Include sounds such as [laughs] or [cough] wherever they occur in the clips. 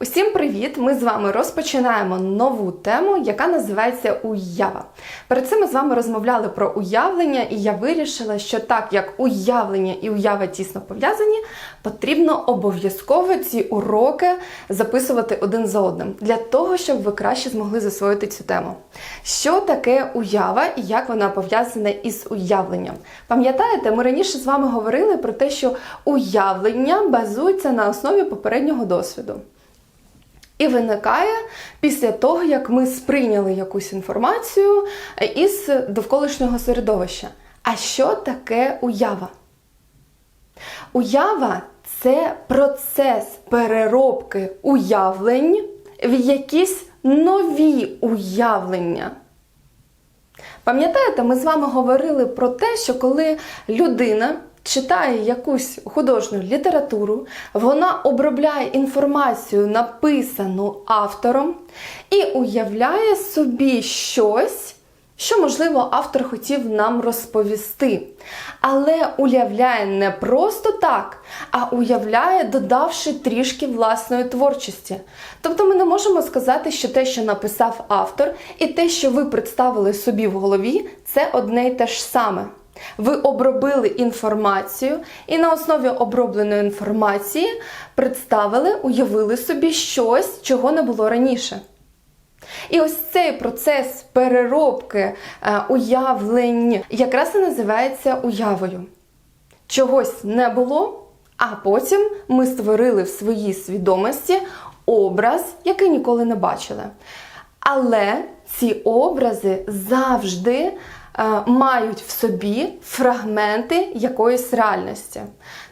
Усім привіт! Ми з вами розпочинаємо нову тему, яка називається уява. Перед цим ми з вами розмовляли про уявлення, і я вирішила, що так як уявлення і уява тісно пов'язані, потрібно обов'язково ці уроки записувати один за одним для того, щоб ви краще змогли засвоїти цю тему. Що таке уява і як вона пов'язана із уявленням? Пам'ятаєте, ми раніше з вами говорили про те, що уявлення базується на основі попереднього досвіду. І виникає після того, як ми сприйняли якусь інформацію із довколишнього середовища. А що таке уява? Уява це процес переробки уявлень в якісь нові уявлення. Пам'ятаєте, ми з вами говорили про те, що коли людина читає якусь художню літературу, вона обробляє інформацію, написану автором, і уявляє собі щось, що, можливо, автор хотів нам розповісти. Але уявляє не просто так, а уявляє, додавши трішки власної творчості. Тобто ми не можемо сказати, що те, що написав автор, і те, що ви представили собі в голові, це одне й те ж саме. Ви обробили інформацію і на основі обробленої інформації представили, уявили собі щось, чого не було раніше. І ось цей процес переробки е, уявлень якраз і називається уявою. Чогось не було, а потім ми створили в своїй свідомості образ, який ніколи не бачили. Але ці образи завжди мають в собі фрагменти якоїсь реальності.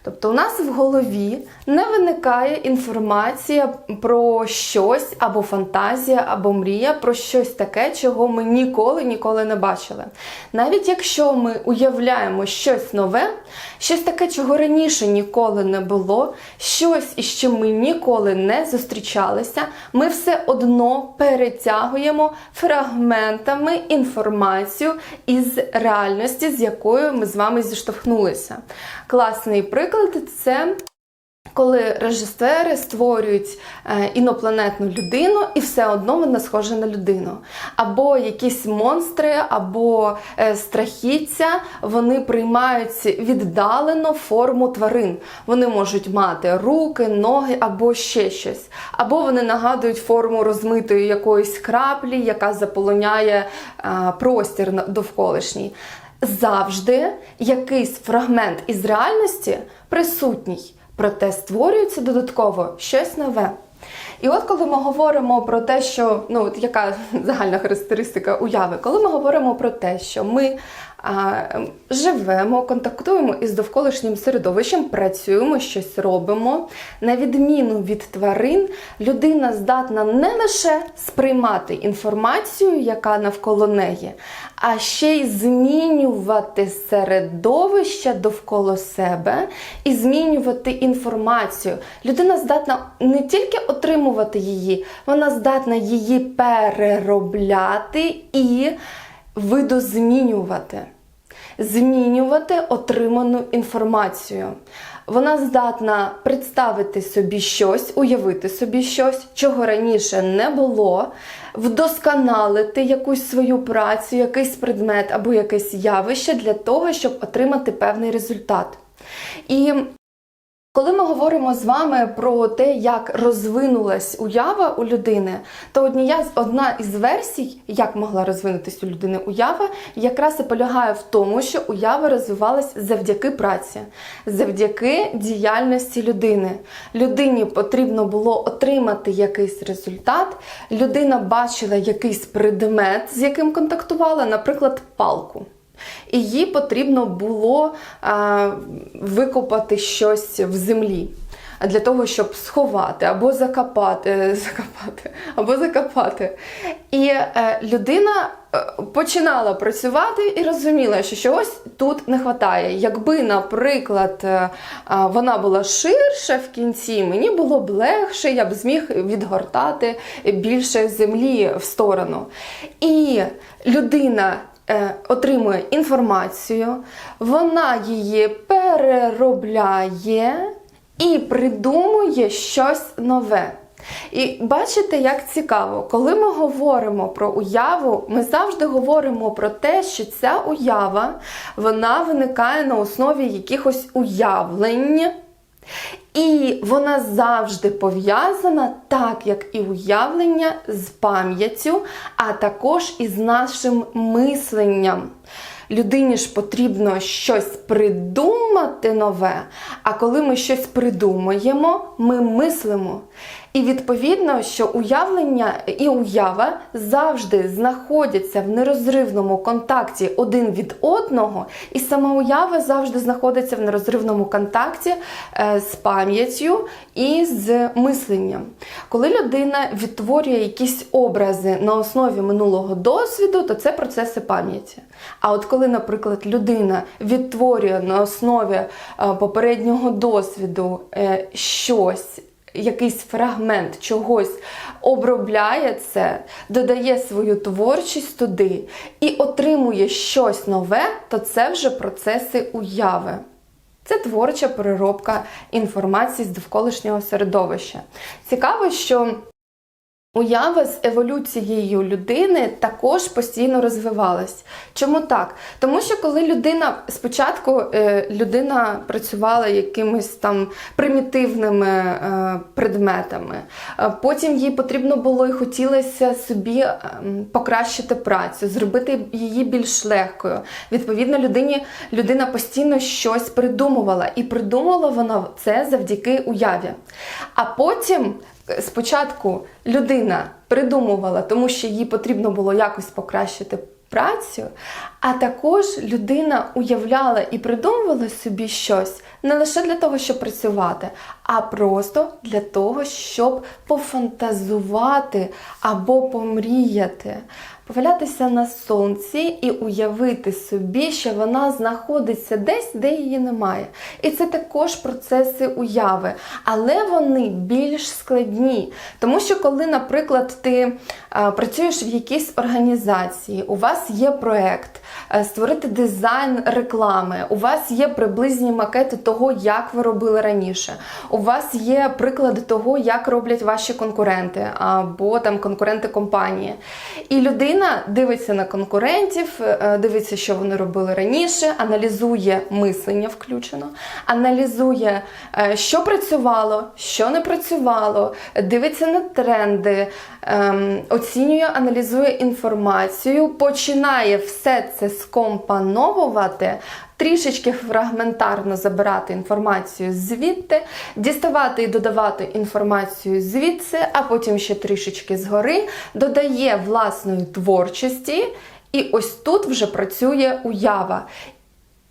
Тобто, у нас в голові не виникає інформація про щось або фантазія, або мрія про щось таке, чого ми ніколи ніколи не бачили. Навіть якщо ми уявляємо щось нове, щось таке, чого раніше ніколи не було, щось, із чим ми ніколи не зустрічалися, ми все одно перетягуємо фрагментами інформацію із реальності, з якою ми з вами зіштовхнулися. Класний приклад це. Коли режисери створюють е, інопланетну людину, і все одно вона схожа на людину. Або якісь монстри, або е, страхіття, вони приймають віддалено форму тварин. Вони можуть мати руки, ноги або ще щось. Або вони нагадують форму розмитої якоїсь краплі, яка заполоняє е, простір довколишній. Завжди якийсь фрагмент із реальності присутній. Проте створюється додатково щось нове. І от коли ми говоримо про те, що ну от яка [laughs] загальна характеристика уяви, коли ми говоримо про те, що ми живемо, контактуємо із довколишнім середовищем, працюємо, щось робимо, на відміну від тварин, людина здатна не лише сприймати інформацію, яка навколо неї, а ще й змінювати середовище довкола себе і змінювати інформацію. Людина здатна не тільки отримувати її, вона здатна її переробляти і видозмінювати. Змінювати отриману інформацію. Вона здатна представити собі щось, уявити собі щось, чого раніше не було, вдосконалити якусь свою працю, якийсь предмет або якесь явище для того, щоб отримати певний результат. І коли ми говоримо з вами про те, як розвинулась уява у людини, то однія одна із версій, як могла розвинутися у людини уява, якраз і полягає в тому, що уява розвивалась завдяки праці, завдяки діяльності людини. Людині потрібно було отримати якийсь результат. Людина бачила якийсь предмет, з яким контактувала, наприклад, палку. І їй потрібно було а, викопати щось в землі для того, щоб сховати або закопати, закопати, або закопати. І е, людина починала працювати і розуміла, що чогось тут не вистачає. Якби, наприклад, е, вона була ширша в кінці, мені було б легше, я б зміг відгортати більше землі в сторону. І людина е, отримує інформацію, вона її переробляє і придумує щось нове. І бачите, як цікаво, коли ми говоримо про уяву, ми завжди говоримо про те, що ця уява вона виникає на основі якихось уявлень. І вона завжди пов'язана, так як і уявлення, з пам'яттю, а також із нашим мисленням. Людині ж потрібно щось придумати нове, а коли ми щось придумуємо, ми мислимо. І відповідно, що уявлення і уява завжди знаходяться в нерозривному контакті один від одного, і сама уява завжди знаходиться в нерозривному контакті е, з пам'яттю і з мисленням. Коли людина відтворює якісь образи на основі минулого досвіду, то це процеси пам'яті. А от коли, наприклад, людина відтворює на основі е, попереднього досвіду е, щось, якийсь фрагмент чогось обробляє це, додає свою творчість туди і отримує щось нове, то це вже процеси уяви. Це творча переробка інформації з довколишнього середовища. Цікаво, що Уява з еволюцією людини також постійно розвивалась. Чому так? Тому що коли людина спочатку е, людина працювала якимись там примітивними е, предметами, е, потім їй потрібно було і хотілося собі покращити працю, зробити її більш легкою. Відповідно, людині людина постійно щось придумувала, і придумала вона це завдяки уяві. А потім спочатку людина придумувала, тому що їй потрібно було якось покращити працю, а також людина уявляла і придумувала собі щось не лише для того, щоб працювати, а просто для того, щоб пофантазувати або помріяти. Повалятися на сонці і уявити собі, що вона знаходиться десь, де її немає. І це також процеси уяви, але вони більш складні. Тому що, коли, наприклад, ти а, працюєш в якійсь організації, у вас є проект, е, створити дизайн реклами, у вас є приблизні макети того, як ви робили раніше. У вас є приклади того, як роблять ваші конкуренти або там конкуренти компанії. І людина дивиться на конкурентів, е, дивиться, що вони робили раніше, аналізує мислення включено, аналізує, е, що працювало, що не працювало, дивиться на тренди, ем, оцінює, аналізує інформацію, починає все це скомпоновувати. Трішечки фрагментарно забирати інформацію звідти, діставати і додавати інформацію звідси, а потім ще трішечки згори, додає власної творчості, і ось тут вже працює уява.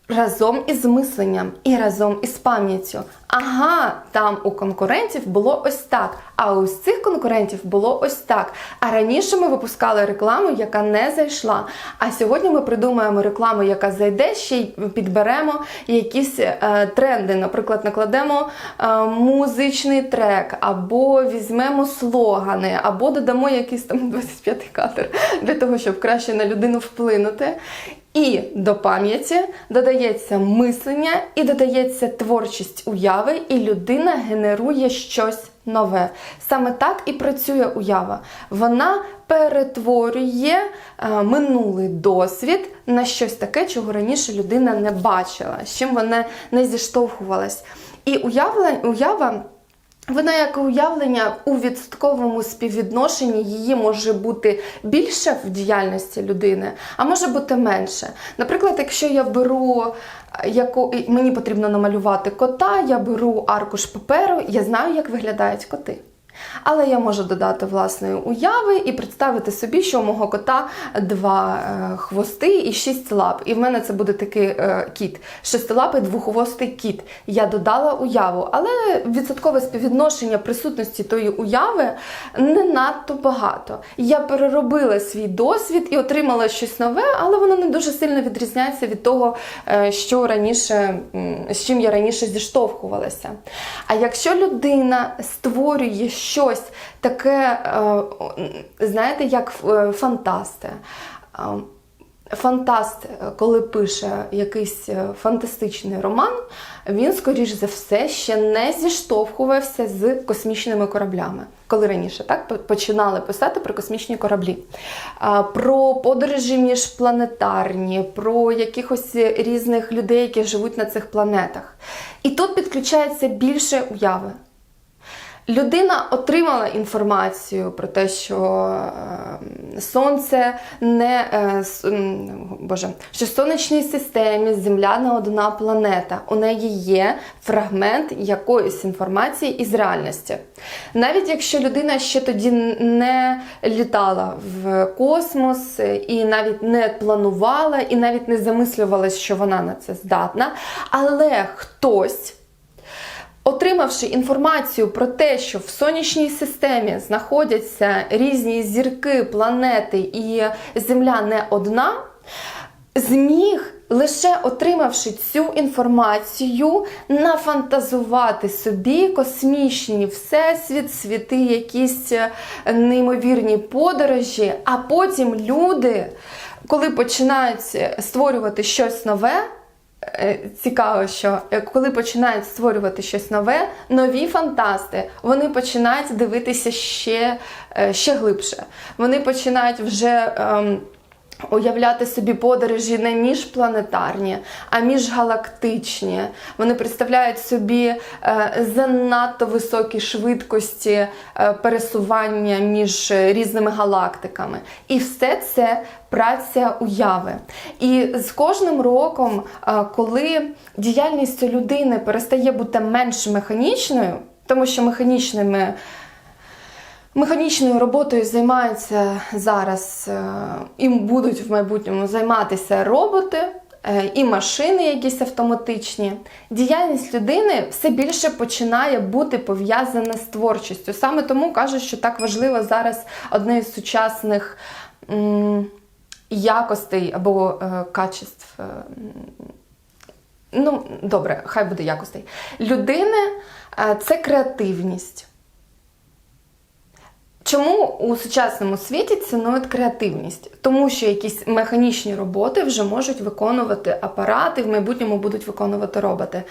Разом із мисленням і разом із пам'яттю. Ага, там у конкурентів було ось так, а у цих конкурентів було ось так. А раніше ми випускали рекламу, яка не зайшла. А сьогодні ми придумаємо рекламу, яка зайде, ще й підберемо якісь е, тренди. Наприклад, накладемо е, музичний трек, або візьмемо слогани, або додамо якийсь там [laughs] 25-й кадр для того, щоб краще на людину вплинути. І до пам'яті додається мислення і додається творчість уяви, і людина генерує щось нове. Саме так і працює уява. Вона перетворює е, минулий досвід на щось таке, чого раніше людина не бачила, з чим вона не зіштовхувалась. І уявлення, уява. Вона як уявлення у відсотковому співвідношенні її може бути більше в діяльності людини, а може бути менше. Наприклад, якщо я беру е, яку мені потрібно намалювати кота, я беру аркуш паперу, я знаю, як виглядають коти. Але я можу додати власної уяви і представити собі, що у мого кота два е, хвости і шість лап. І в мене це буде такий е, кіт, шестилапий двоххвостий кіт. Я додала уяву, але відсоткове співвідношення присутності тої уяви не надто багато. Я переробила свій досвід і отримала щось нове, але воно не дуже сильно відрізняється від того, е, що раніше, з чим я раніше зіштовхувалася. А якщо людина створює щось таке, е, знаєте, як е, фантасти. е, фантаст, коли пише якийсь фантастичний роман, він, скоріш за все, ще не зіштовхувався з космічними кораблями. Коли раніше так починали писати про космічні кораблі, про подорожі міжпланетарні, про якихось різних людей, які живуть на цих планетах. І тут підключається більше уяви. Людина отримала інформацію про те, що е, сонце не е, боже, що в сонячній системі Земля не одна планета. У неї є фрагмент якоїсь інформації із реальності. Навіть якщо людина ще тоді не літала в космос е, і навіть не планувала, і навіть не замислювалась, що вона на це здатна, але хтось. Отримавши інформацію про те, що в сонячній системі знаходяться різні зірки, планети і Земля не одна, зміг, лише отримавши цю інформацію, нафантазувати собі космічні всесвіт, світи, якісь е, неймовірні подорожі, а потім люди, коли починають створювати щось нове. Е, Цікаво, що е, коли починають створювати щось нове, нові фантасти, вони починають дивитися ще, е, ще глибше. Вони починають вже. ем, Уявляти собі подорожі не міжпланетарні, а міжгалактичні. Вони представляють собі е, занадто високі швидкості е, пересування між різними галактиками. І все це праця уяви. І з кожним роком, е, коли діяльність людини перестає бути менш механічною, тому що механічними Механічною роботою займаються зараз е, і будуть в майбутньому займатися роботи е, і машини, якісь автоматичні. Діяльність людини все більше починає бути пов'язана з творчістю. Саме тому кажуть, що так важливо зараз одне із сучасних якостей або е, качеств. е, Ну, добре, хай буде якостей. Людини е, це креативність. Чому у сучасному світі цінують креативність? Тому що якісь механічні роботи вже можуть виконувати апарати, в майбутньому будуть виконувати роботи.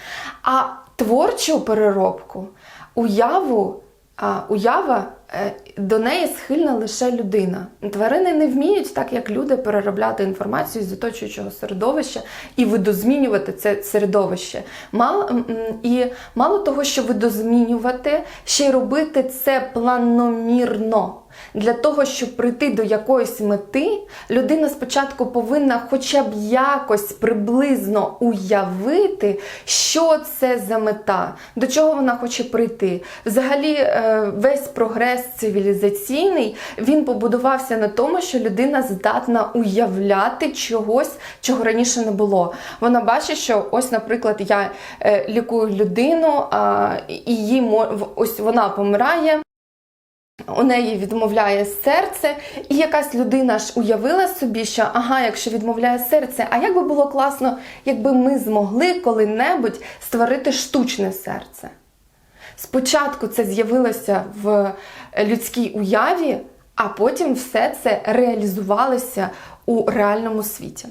А творчу переробку, уяву, а, уява е, до неї схильна лише людина. Тварини не вміють, так як люди, переробляти інформацію з оточуючого середовища і видозмінювати це середовище. Мало, м, м, і мало того, що видозмінювати, ще й робити це планомірно. Для того, щоб прийти до якоїсь мети, людина спочатку повинна хоча б якось приблизно уявити, що це за мета, до чого вона хоче прийти. Взагалі, е, весь прогрес цивілізаційний він побудувався на тому, що людина здатна уявляти чогось, чого раніше не було. Вона бачить, що ось, наприклад, я е, лікую людину, їй ось вона помирає. У неї відмовляє серце, і якась людина ж уявила собі, що ага, якщо відмовляє серце, а як би було класно, якби ми змогли коли-небудь створити штучне серце. Спочатку це з'явилося в людській уяві, а потім все це реалізувалося у реальному світі.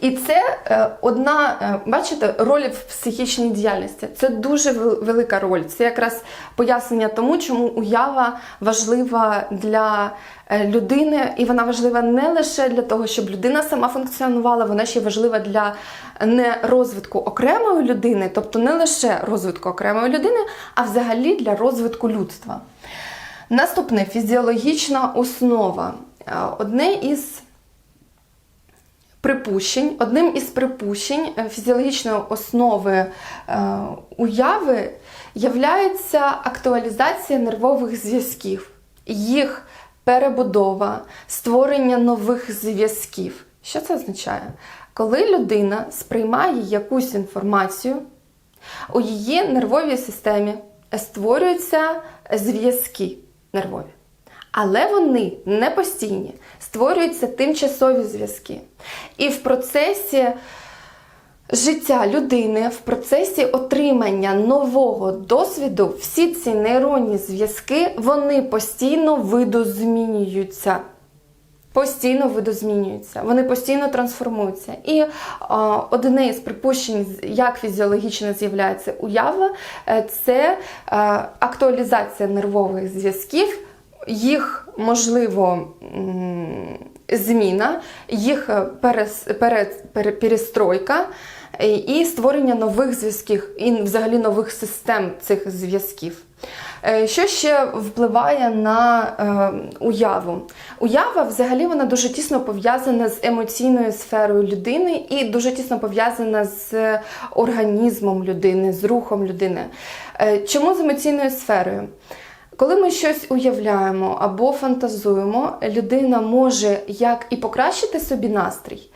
І це е, одна, е, бачите, роль в психічній діяльності. Це дуже велика роль. Це якраз пояснення тому, чому уява важлива для е, людини, і вона важлива не лише для того, щоб людина сама функціонувала, вона ще важлива для не розвитку окремої людини, тобто не лише розвитку окремої людини, а взагалі для розвитку людства. Наступне фізіологічна основа. Одне із припущень, одним із припущень е, фізіологічної основи е, уяви являється актуалізація нервових зв'язків, їх перебудова, створення нових зв'язків. Що це означає? Коли людина сприймає якусь інформацію, у її нервовій системі створюються зв'язки нервові. Але вони не постійні, створюються тимчасові зв'язки. І в процесі життя людини, в процесі отримання нового досвіду, всі ці нейронні зв'язки вони постійно видозмінюються. постійно видозмінюються, вони постійно трансформуються. І е, одне із припущень, як фізіологічно з'являється уява, е, це е, актуалізація нервових зв'язків, їх можливо. Зміна, їх е, перес, пере- пере- перестройка е, і створення нових зв'язків, і взагалі нових систем цих зв'язків. Е, Що ще впливає на е, уяву? Уява взагалі вона дуже тісно пов'язана з емоційною сферою людини і дуже тісно пов'язана з організмом людини, з рухом людини. Е, Чому з емоційною сферою? Коли ми щось уявляємо або фантазуємо, людина може як і покращити собі настрій.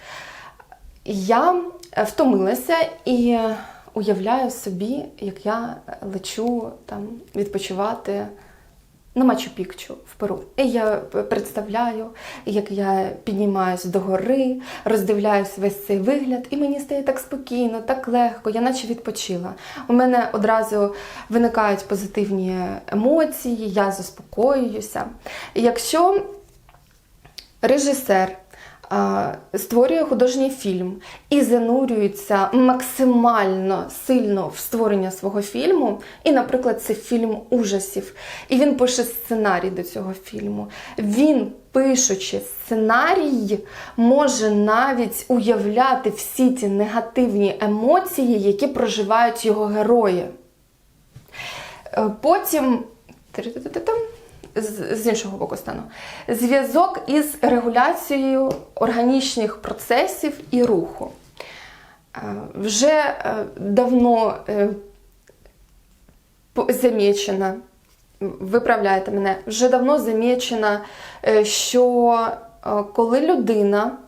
Я е, втомилася і е, уявляю собі, як я лечу там відпочивати на Мачу-Пікчу в Перу. І я представляю, як я піднімаюсь до гори, роздивляюсь весь цей вигляд, і мені стає так спокійно, так легко, я наче відпочила. У мене одразу виникають позитивні емоції, я заспокоююся. І Якщо режисер створює художній фільм і занурюється максимально сильно в створення свого фільму, і, наприклад, це фільм ужасів, і він пише сценарій до цього фільму. Він, пишучи сценарій, може навіть уявляти всі ті негативні емоції, які проживають його герої. Е, Потім. З, іншого боку стану. Зв'язок із регуляцією органічних процесів і руху. Е, Вже е, давно е, виправляєте замічено, виправляйте мене, вже давно замічено, що коли людина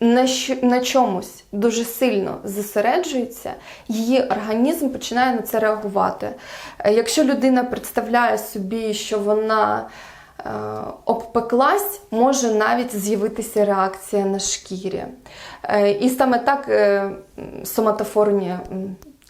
на, що, на чомусь дуже сильно зосереджується, її організм починає на це реагувати. Е, Якщо людина представляє собі, що вона е, обпеклась, може навіть з'явитися реакція на шкірі. Е, і саме так е, соматофорні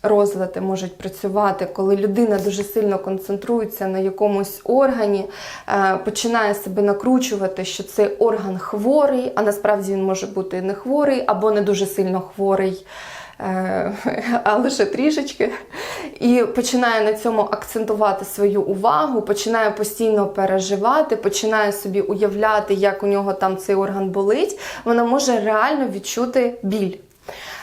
розлади можуть працювати, коли людина дуже сильно концентрується на якомусь органі, е, починає себе накручувати, що цей орган хворий, а насправді він може бути не хворий або не дуже сильно хворий. е, [laughs] А лише трішечки, і починає на цьому акцентувати свою увагу, починає постійно переживати, починає собі уявляти, як у нього там цей орган болить, вона може реально відчути біль.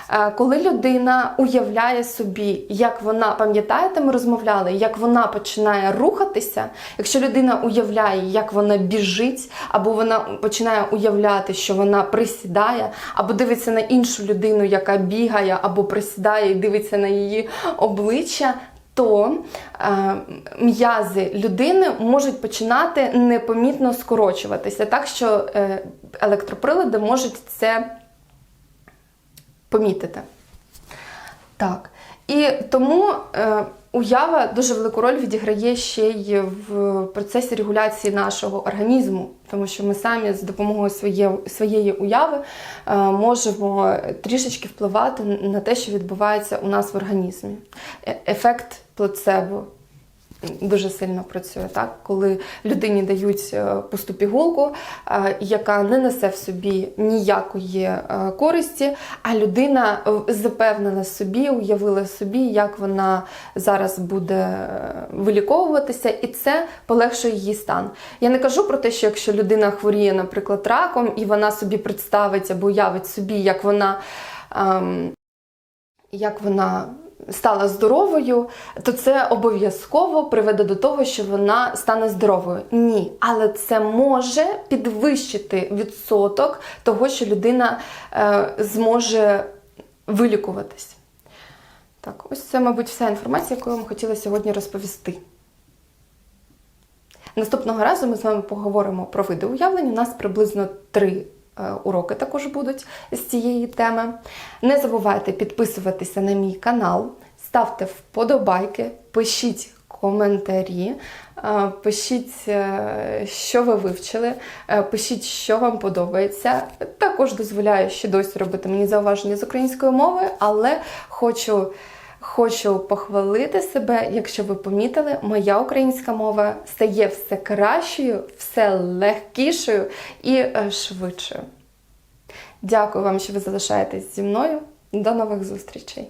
Е, Коли людина уявляє собі, як вона, пам'ятаєте, ми розмовляли, як вона починає рухатися, якщо людина уявляє, як вона біжить, або вона починає уявляти, що вона присідає, або дивиться на іншу людину, яка бігає, або присідає і дивиться на її обличчя. То е, м'язи людини можуть починати непомітно скорочуватися, так що е, електроприлади можуть це помітити. Так. І тому е, уява дуже велику роль відіграє ще й в процесі регуляції нашого організму, тому що ми самі з допомогою своє, своєї уяви е, можемо трішечки впливати на те, що відбувається у нас в організмі. Е- ефект плацебо дуже сильно працює, так? коли людині дають е, пусту пігулку, е, яка не несе в собі ніякої е, користі, а людина запевнила собі, уявила собі, як вона зараз буде виліковуватися, і це полегшує її стан. Я не кажу про те, що якщо людина хворіє, наприклад, раком, і вона собі представить або уявить собі, як вона. ем, як вона стала здоровою, то це обов'язково приведе до того, що вона стане здоровою. Ні, але це може підвищити відсоток того, що людина е, зможе вилікуватись. Так, ось це, мабуть, вся інформація, яку я вам хотіла сьогодні розповісти. Наступного разу ми з вами поговоримо про види уявлень. У нас приблизно три уроки також будуть з цієї теми. Не забувайте підписуватися на мій канал, ставте вподобайки, пишіть коментарі, е, пишіть, е, що ви вивчили, е, пишіть, що вам подобається. Також дозволяю ще досі робити мені зауваження з української мови, але хочу. Хочу похвалити себе, якщо ви помітили, моя українська мова стає все кращою, все легкішою і е, швидшою. Дякую вам, що ви залишаєтесь зі мною. До нових зустрічей!